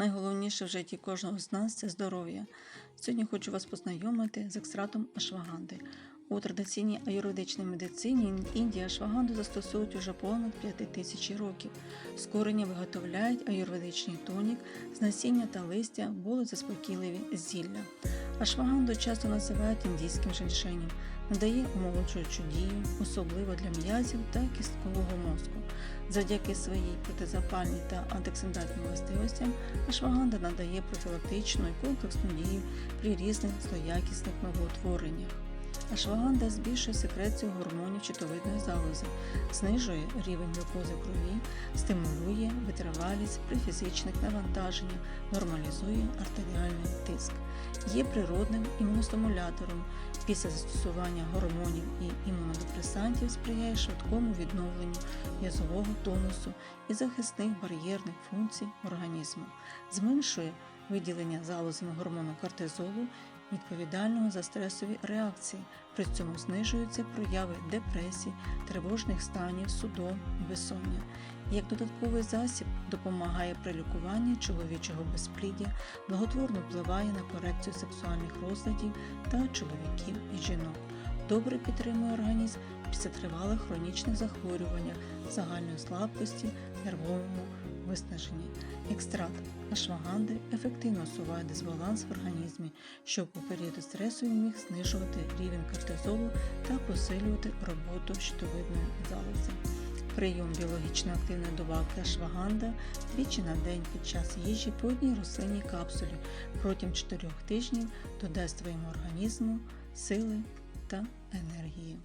Найголовніше в житті кожного з нас це здоров'я. Сьогодні хочу вас познайомити з екстратом ашваганди. У традиційній аюрведичній медицині Індія ашваганду застосують уже понад 5 тисяч років. З корення виготовляють аюрведичний тонік, з насіння та листя були заспокійливі зілля. Ашваганду часто називають індійським женьшенем, надає омолоджуючу дію, особливо для м'язів та кісткового мозку. Завдяки своїй протизапальній та антиоксидантній властивостям ашваганда надає профілактичну і комплексну дію при різних злоякісних новоутвореннях. Ашваганда збільшує секрецію гормонів щитовидної залози, знижує рівень глюкози в крові, стимулює витривалість при фізичних навантаженнях, нормалізує артеріальний тиск. Є природним імуностимулятором. Після застосування гормонів і імунодепресантів сприяє швидкому відновленню м'язового тонусу і захисних бар'єрних функцій організму, зменшує виділення залозами гормону кортизолу, відповідального за стресові реакції. При цьому знижуються прояви депресії, тривожних станів, судом, безсоння. Як додатковий засіб допомагає при лікуванні чоловічого безпліддя, благотворно впливає на корекцію сексуальних розладів та чоловіків і жінок. Добре підтримує організм після тривалих хронічних захворювань, загальної слабкості, нервовому виснаженні. Екстракт ашваганди ефективно усуває дисбаланс в організмі, щоб у періоди стресу він міг знижувати рівень кортизолу та посилювати роботу щитовидної залози. Прийом біологічно активної добавки ашваганда двічі на день під час їжі по одній рослинній капсулі протягом 4 тижнів додасть своєму організму сили та енергії.